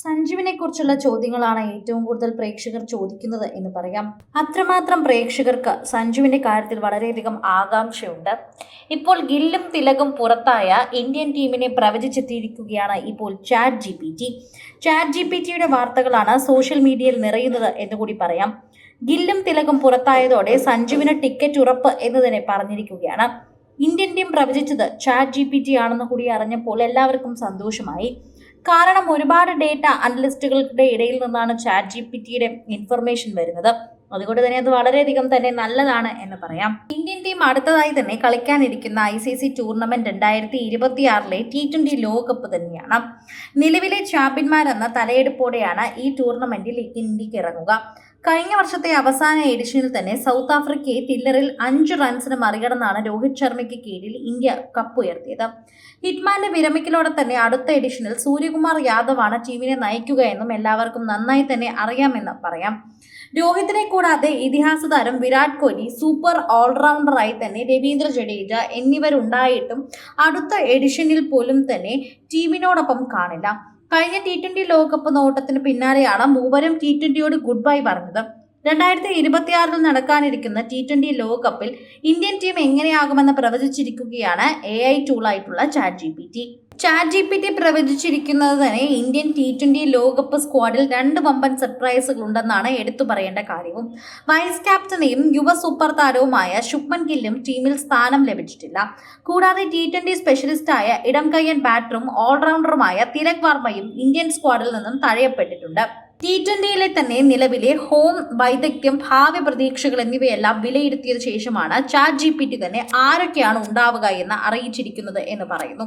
സഞ്ജുവിനെ കുറിച്ചുള്ള ചോദ്യങ്ങളാണ് ഏറ്റവും കൂടുതൽ പ്രേക്ഷകർ ചോദിക്കുന്നത് എന്ന് പറയാം. അത്രമാത്രം പ്രേക്ഷകർക്ക് സഞ്ജുവിന്റെ കാര്യത്തിൽ വളരെയധികം ആകാംക്ഷയുണ്ട്. ഇപ്പോൾ ഗില്ലും തിലകും പുറത്തായ ഇന്ത്യൻ ടീമിനെ പ്രവചിച്ചെത്തിയിരിക്കുകയാണ് ഇപ്പോൾ Chat G P T Chat G P ടിയുടെ വാർത്തകളാണ് സോഷ്യൽ മീഡിയയിൽ നിറയുന്നത് എന്ന് കൂടി പറയാം. ഗില്ലും തിലകും പുറത്തായതോടെ സഞ്ജുവിന് ടിക്കറ്റ് ഉറപ്പ് എന്ന് തന്നെ പറഞ്ഞിരിക്കുകയാണ്. ഇന്ത്യൻ ടീം പ്രവചിച്ചത് ചാറ്റ് ജി പി ടി ആണെന്ന് കൂടി അറിഞ്ഞപ്പോൾ എല്ലാവർക്കും സന്തോഷമായി. കാരണം ഒരുപാട് ഡേറ്റ അനലിസ്റ്റുകളുടെ ഇടയിൽ നിന്നാണ് ചാറ്റ് ജി പി ടിയുടെ ഇൻഫർമേഷൻ വരുന്നത്. അതുകൊണ്ട് തന്നെ അത് വളരെയധികം തന്നെ നല്ലതാണ് എന്ന് പറയാം. ഇന്ത്യൻ ടീം അടുത്തതായി തന്നെ കളിക്കാനിരിക്കുന്ന ഐ സി സി ടൂർണമെന്റ് രണ്ടായിരത്തി ഇരുപത്തിയാറിലെ ടി ട്വന്റി ലോകകപ്പ് തന്നെയാണ്. നിലവിലെ ചാമ്പ്യന്മാരെന്ന തലയെടുപ്പോടെയാണ് ഈ ടൂർണമെന്റിൽ ഇന്ത്യയ്ക്ക് ഇറങ്ങുക. കഴിഞ്ഞ വർഷത്തെ അവസാന എഡിഷനിൽ തന്നെ സൗത്ത് ആഫ്രിക്കയെ തില്ലറിൽ അഞ്ച് റൺസിന് മറികടന്നാണ് രോഹിത് ശർമ്മയ്ക്ക് കീഴിൽ ഇന്ത്യ കപ്പ് ഉയർത്തിയത്. ഹിറ്റ്മാന്റെ വിരമിക്കലോടെ തന്നെ അടുത്ത എഡിഷനിൽ സൂര്യകുമാർ യാദവാണ് ടീമിനെ നയിക്കുക എന്നും എല്ലാവർക്കും നന്നായി തന്നെ അറിയാമെന്ന് പറയാം. രോഹിത്തിനെ കൂടാതെ ഇതിഹാസ താരം വിരാട് കോഹ്ലി സൂപ്പർ ഓൾറൗണ്ടറായി തന്നെ രവീന്ദ്ര ജഡേജ എന്നിവരുണ്ടായിട്ടും അടുത്ത എഡിഷനിൽ പോലും തന്നെ ടീമിനോടൊപ്പം കാണില്ല. കഴിഞ്ഞ ടി ട്വന്റി ലോകകപ്പ് നോട്ടത്തിന് പിന്നാലെയാണ് മൂവരും ടി ട്വന്റിയോട് ഗുഡ് ബൈ പറഞ്ഞത്. രണ്ടായിരത്തി ഇരുപത്തിയാറിൽ നടക്കാനിരിക്കുന്ന ടി ട്വന്റി ലോകകപ്പിൽ ഇന്ത്യൻ ടീം എങ്ങനെയാകുമെന്ന് പ്രവചിച്ചിരിക്കുകയാണ് A I ടൂളായിട്ടുള്ള Chat G P T Chat G P T പ്രവചിച്ചിരിക്കുന്നത് തന്നെ ഇന്ത്യൻ ടി ട്വന്റി ലോകകപ്പ് സ്ക്വാഡിൽ രണ്ട് വമ്പൻ സർപ്രൈസുകൾ ഉണ്ടെന്നാണ് എടുത്തു പറയേണ്ട കാര്യവും. വൈസ് ക്യാപ്റ്റനെയും യുവ സൂപ്പർ താരവുമായ ശുഭ്മൻ ഗില്ലും ടീമിൽ സ്ഥാനം ലഭിച്ചിട്ടില്ല. കൂടാതെ ടി ട്വന്റി സ്പെഷ്യലിസ്റ്റായ ഇടംകയ്യൻ ബാറ്ററും ഓൾറൗണ്ടറുമായ തിലക് വർമ്മയും ഇന്ത്യൻ സ്ക്വാഡിൽ നിന്നും തഴയപ്പെട്ടിട്ടുണ്ട്. ടി ട്വന്റിയിലെ തന്നെ നിലവിലെ ഹോം വൈദഗ്ധ്യം ഭാവി പ്രതീക്ഷകൾ എന്നിവയെല്ലാം വിലയിരുത്തിയ ശേഷമാണ് ചാറ്റ് ജി പി ടി തന്നെ ആരൊക്കെയാണ് ഉണ്ടാവുക എന്ന് അറിയിച്ചിരിക്കുന്നത് എന്ന് പറയുന്നു.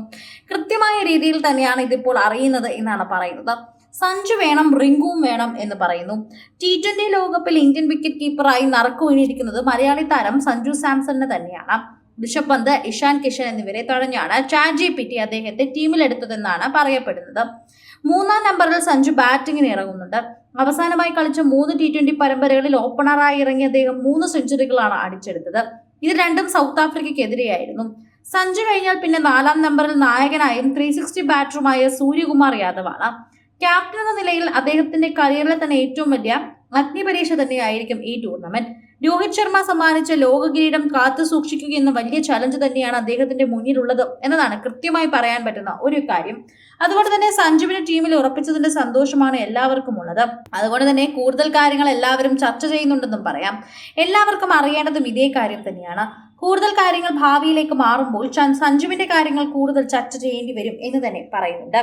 കൃത്യമായ രീതിയിൽ തന്നെയാണ് ഇതിപ്പോൾ അറിയുന്നത് എന്നാണ് പറയുന്നത്. സഞ്ജു വേണം റിങ്കുവും വേണം എന്ന് പറയുന്നു. ടി ട്വന്റി ലോകകപ്പിൽ ഇന്ത്യൻ വിക്കറ്റ് കീപ്പറായി നറുക്കുവീണിരിക്കുന്നത് മലയാളി താരം സഞ്ജു സാംസണിന് തന്നെയാണ്. ഋഷഭ് പന്ത് ഇഷാൻ കിഷൻ എന്നിവരെ തടഞ്ഞാണ് ചാറ്റ് ജി പി ടി അദ്ദേഹത്തെ ടീമിലെടുത്തതെന്നാണ് പറയപ്പെടുന്നത്. മൂന്നാം നമ്പറിൽ സഞ്ജു ബാറ്റിംഗിന് ഇറങ്ങുന്നുണ്ട്. അവസാനമായി കളിച്ച മൂന്ന് ടി ട്വന്റി പരമ്പരകളിൽ ഓപ്പണറായി ഇറങ്ങിയ അദ്ദേഹം മൂന്ന് സെഞ്ചുറികളാണ് അടിച്ചെടുത്തത്. ഇത് രണ്ടും സൗത്ത് ആഫ്രിക്കയ്ക്കെതിരെയായിരുന്നു. സഞ്ജു കഴിഞ്ഞാൽ പിന്നെ നാലാം നമ്പറിൽ നായകനായും ത്രീ സിക്സ്റ്റി ബാറ്ററുമായ സൂര്യകുമാർ യാദവാണ്. ക്യാപ്റ്റൻ എന്ന നിലയിൽ അദ്ദേഹത്തിന്റെ കരിയറിലെ തന്നെ ഏറ്റവും വലിയ അഗ്നിപരീക്ഷ തന്നെയായിരിക്കും ഈ ടൂർണമെന്റ്. രോഹിത് ശർമ്മ സമ്മാനിച്ച ലോക കിരീടം കാത്തു സൂക്ഷിക്കുക എന്ന വലിയ ചലഞ്ച് തന്നെയാണ് അദ്ദേഹത്തിന്റെ മുന്നിലുള്ളത് എന്നതാണ് കൃത്യമായി പറയാൻ പറ്റുന്ന ഒരു കാര്യം. അതുകൊണ്ട് തന്നെ സഞ്ജുവിനെ ടീമിൽ ഉറപ്പിച്ചതിന്റെ സന്തോഷമാണ് എല്ലാവർക്കും ഉള്ളത്. അതുകൊണ്ട് തന്നെ കൂടുതൽ കാര്യങ്ങൾ എല്ലാവരും ചർച്ച ചെയ്യുന്നുണ്ടെന്നും പറയാം. എല്ലാവർക്കും അറിയേണ്ടതും ഇതേ കാര്യം തന്നെയാണ്. കൂടുതൽ കാര്യങ്ങൾ ഭാവിയിലേക്ക് മാറുമ്പോൾ സഞ്ജുവിന്റെ കാര്യങ്ങൾ കൂടുതൽ ചർച്ച ചെയ്യേണ്ടി വരും എന്ന് തന്നെ പറയുന്നുണ്ട്.